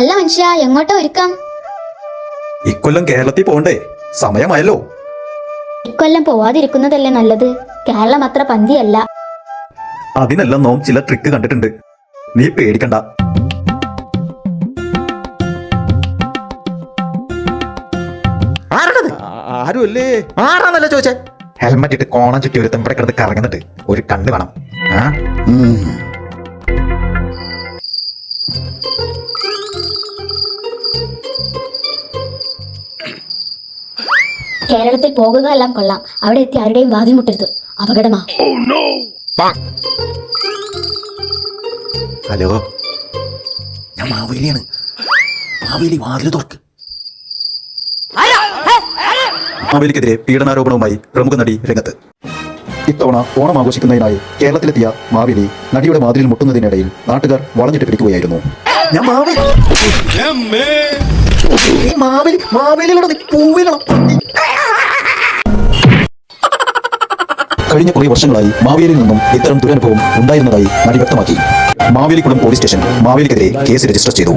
അല്ല മനുഷ്യ എങ്ങോട്ടാ ഒരുക്കം? ഇക്കൊല്ലം കേരളത്തിൽ പോകണ്ടേ സമയമായല്ലോ. ഇക്കൊല്ലം പോവാതിരിക്കുന്നതല്ലേ നല്ലത്? കേരളം അത്ര പന്തിയല്ല. അതിനെല്ലാം നോം ചില ട്രിക്ക് കണ്ടിട്ടുണ്ട്. നീ പേടിക്കണ്ട. ആരാണത്? ആരുമല്ലേ? ആരാന്നല്ല ചോദിച്ചേ? ഹെൽമെറ്റ് ഇട്ട് കോണം ചുറ്റി ഒരു ഇവിടെ കിടന്ന് കറങ്ങുന്നുണ്ട്. ഒരു കണ്ണ് വേണം. ആ? കേരളത്തിൽ പോകുക എല്ലാം കൊള്ളാം. അവിടെ എത്തി ആരുടെയും വാതിൽ മുട്ടരുത്. അപകടമാ. ഹലോ. ഞാൻ മാവേലിയാണ്. മാവേലി വാതിൽ തുറക്ക്. മാവേലിക്കെതിരെ പീഡനാരോപണവുമായി പ്രമുഖ നടി രംഗത്ത്. ഇത്തവണ ഓണം ആഘോഷിക്കുന്നതിനായി കേരളത്തിലെത്തിയ മാവേലി നടിയുടെ വാതിലിൽ മുട്ടുന്നതിനിടയിൽ നാട്ടുകാർ വളഞ്ഞിട്ട് പിടിക്കുകയായിരുന്നു. ഞാൻ മാവേലി. മാവേലി മാവേലിയിലൂടെ നീ പൂവിലുള്ള കഴിഞ്ഞ കുറേ വർഷങ്ങളായി മാവേലിയിൽ നിന്നും ഇത്തരം ദുരനുഭവം ഉണ്ടായിരുന്നതായി നടി വ്യക്തമാക്കി. മാവേലിക്കുളം പോലീസ് സ്റ്റേഷൻ മാവേലിക്കെതിരെ കേസ് രജിസ്റ്റർ ചെയ്തു.